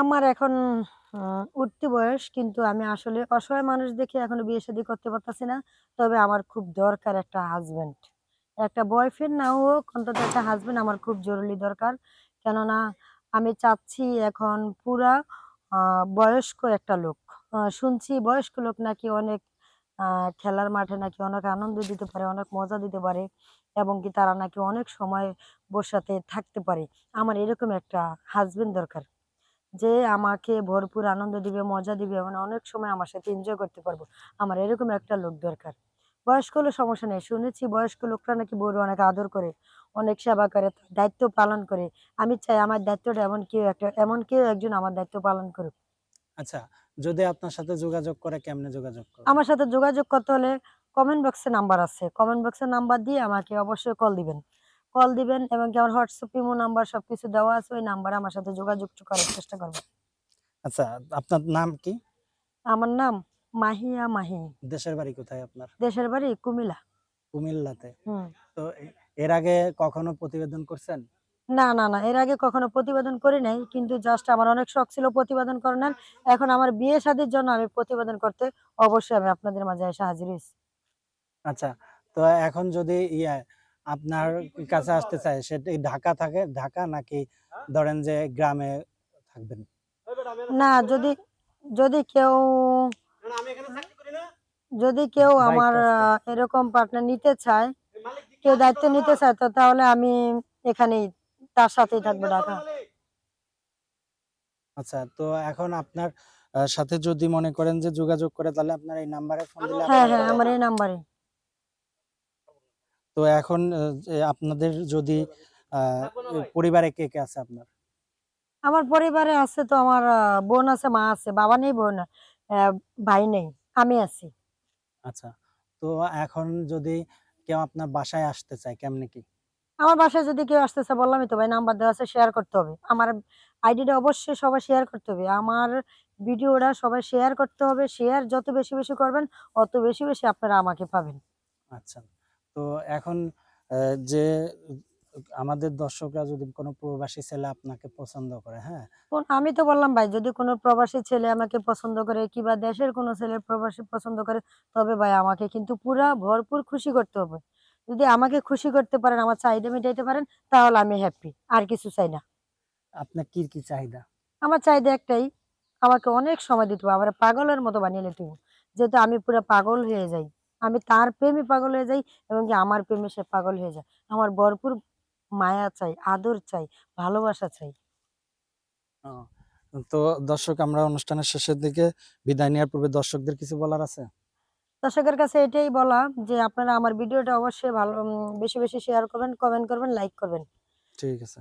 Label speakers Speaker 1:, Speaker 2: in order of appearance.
Speaker 1: আমার এখন উঠতি বয়স, কিন্তু আমি আসলে অসহায় মানুষ দেখে এখনও বিয়ে শাদী করতে পারতাছি না। তবে আমার খুব দরকার একটা হাজবেন্ড একটা বয়ফ্রেন্ড না হোক, অন্তত একটা হাজবেন্ড আমার খুব জরুরি দরকার। কেননা, আমি চাচ্ছি এখন পুরা বয়স্ক একটা লোক। শুনছি বয়স্ক লোক নাকি অনেক খেলার মাঠে নাকি অনেক আনন্দ দিতে পারে, অনেক মজা দিতে পারে এবং কি তারা নাকি অনেক সময় বসাতে থাকতে পারে। আমার এরকম একটা হাজবেন্ড দরকার। যে আমাকে ভরপুর আনন্দ দিবে মজা দিবে মানে অনেক সময় আমার সাথে এনজয় করতে পারব। আমার এরকম একটা লোক দরকার। বয়স্ক হলে সমস্যা নেই। শুনেছি বয়স্ক লোকরা নাকি বড় অনেক আদর করে অনেক সেবা করে দায়িত্ব পালন করে। আমি চাই আমার দায়িত্বটা এমন কেউ একটা এমন কেউ একজন আমার দায়িত্ব পালন করুক।
Speaker 2: আচ্ছা যদি আপনার সাথে যোগাযোগ করে কেমনে যোগাযোগ করে
Speaker 1: আমার সাথে যোগাযোগ করতে হলে কমেন্ট বক্সে নাম্বার আছে। কমেন্ট বক্সে নাম্বার দিয়ে আমাকে অবশ্যই কল দিবেন। কল দিবেন এবং কি আমার হোয়াটসঅ্যাপ ইমো নাম্বার সবকিছু দেওয়া আছে ওই নাম্বারে আমার সাথে যোগাযোগ করার চেষ্টা করবেন।
Speaker 2: আচ্ছা আপনার নাম কি?
Speaker 1: আমার নাম মাহিয়া মাহি।
Speaker 2: দেশের বাড়ি কোথায় আপনার?
Speaker 1: দেশের বাড়ি কুমিল্লা।
Speaker 2: কুমিল্লাতে।
Speaker 1: হুম।
Speaker 2: তো এর আগে কখনো প্রতিবেদন করছেন?
Speaker 1: না না না এর আগে কখনো প্রতিবেদন করি নাই কিন্তু জাস্ট আমার অনেক শখ ছিল প্রতিবেদন করার এখন আমার বিয়ে শাদীর জন্য আমি প্রতিবেদন করতে অবশ্যই আমি আপনাদের মাঝে এসে হাজির হয়েছি।
Speaker 2: আচ্ছা তো এখন যদি ইয়ে আপনার কাছে আসতে চায় সেটা ঢাকা থাকে ঢাকা নাকি ধরেন যে গ্রামে থাকবেন?
Speaker 1: না যদি যদি কেউ যদি কেউ আমার এরকম পার্টনার নিতে চায় কেউ দায়িত্ব নিতে চায় তো তাহলে আমি এখানেই তার সাথেই থাকব ঢাকা।
Speaker 2: আচ্ছা তো এখন আপনার সাথে যদি মনে করেন যে যোগাযোগ করে তাহলে আপনার এই নাম্বারে ফোন দিলে
Speaker 1: হ্যাঁ হ্যাঁ আমার এই নাম্বারে
Speaker 2: তো এখন আপনাদের যদি পরিবারে কে কে আছে আপনার?
Speaker 1: আমার পরিবারে আছে তো আমার বোন আছে মা আছে বাবা নেই বোন ভাই নেই আমি আছি।
Speaker 2: আচ্ছা তো এখন যদি কেউ আপনার বাসায় আসতে চায় কেমনে কি?
Speaker 1: আমার বাসায় যদি কেউ আসতেছে বললামই তো ভাই নাম্বার দেওয়া আছে শেয়ার করতে হবে। আমার আইডিটা অবশ্যই সবাই শেয়ার করতে হবে। আমার ভিডিওটা সবাই শেয়ার করতে হবে। শেয়ার যত বেশি বেশি করবেন অত বেশি বেশি আপনারা আমাকে পাবেন।
Speaker 2: আচ্ছা। তো এখন যে আমাদের দর্শকরা যদি কোনো প্রবাসী ছেলে আপনাকে পছন্দ করে হ্যাঁ?
Speaker 1: কোন- আমি তো বললাম ভাই যদি কোনো প্রবাসী ছেলে আমাকে পছন্দ করে কিংবা দেশের কোনো ছেলে প্রবাসী পছন্দ করে তবে ভাই আমাকে কিন্তু পুরা ভরপুর খুশি করতে হবে। যদি আমাকে খুশি করতে পারেন আমার চাহিদা মেটাইতে পারেন তাহলে আমি হ্যাপি আর কিছু চাই না।
Speaker 2: আপনার কি কি চাহিদা?
Speaker 1: আমার চাহিদা একটাই আমাকে অনেক সময় দিতে হবে আমার পাগলের মতো বানিয়ে নিতে হবে। যেহেতু আমি পুরো পাগল হয়ে যাই আমি তার প্রেমে পাগল হয়ে যাই এবং কি আমার প্রেমে সে পাগল হয়ে যায়। আমার ভরপুর মায়া চাই আদর চাই ভালোবাসা চাই।
Speaker 2: তো দর্শক আমরা অনুষ্ঠানের শেষের দিকে বিদায় নেওয়ার পূর্বে দর্শকদের কিছু বলার আছে?
Speaker 1: দর্শকের কাছে এটাই বলা যে আপনারা আমার ভিডিওটা অবশ্যই ভালো বেশি বেশি শেয়ার করবেন কমেন্ট করবেন লাইক করবেন।
Speaker 2: ঠিক আছে।